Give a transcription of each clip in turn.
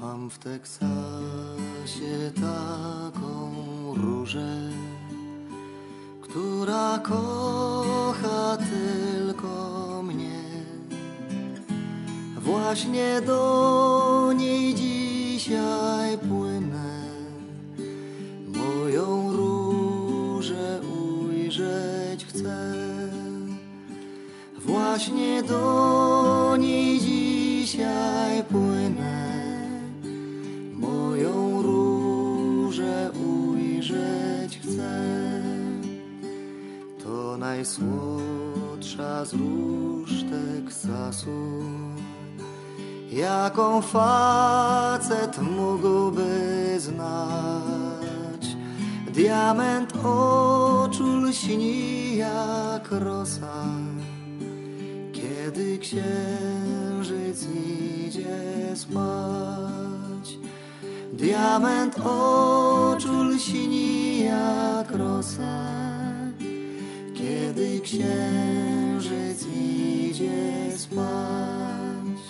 Mam w Teksasie taką różę, która kocha tylko mnie. Właśnie do niej dzisiaj chcę. Właśnie do niej dzisiaj płynę, moją różę ujrzeć chcę. To najsłodsza z róż Teksasu, jaką facet mógłby znać. Diament oczu lśni jak rosa, kiedy księżyc idzie spać. Diament oczu lśni jak rosa, kiedy księżyc idzie spać.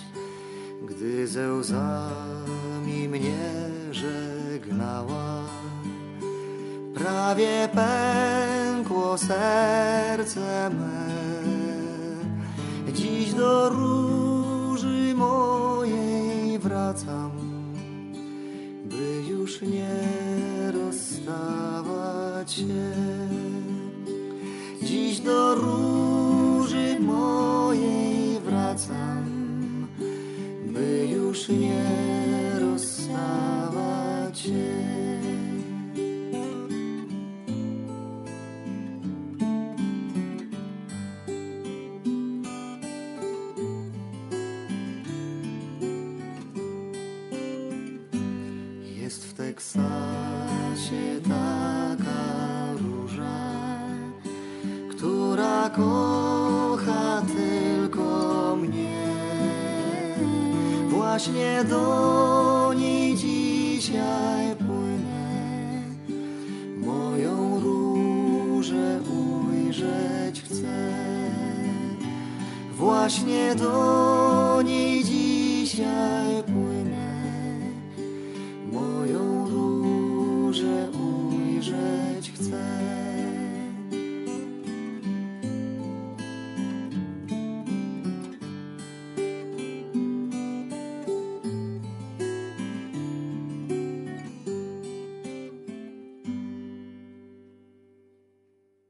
Gdy ze łzami mnie żegnała, prawie pękło serce me. Dziś do róży mojej wracam, by już nie rozstawać się. Dziś do róży mojej wracam, by już nie rozstawać się. Jest w Teksasie taka róża, która kocha tylko mnie. Właśnie do niej dzisiaj płynę, moją różę ujrzeć chcę. Właśnie do niej dzisiaj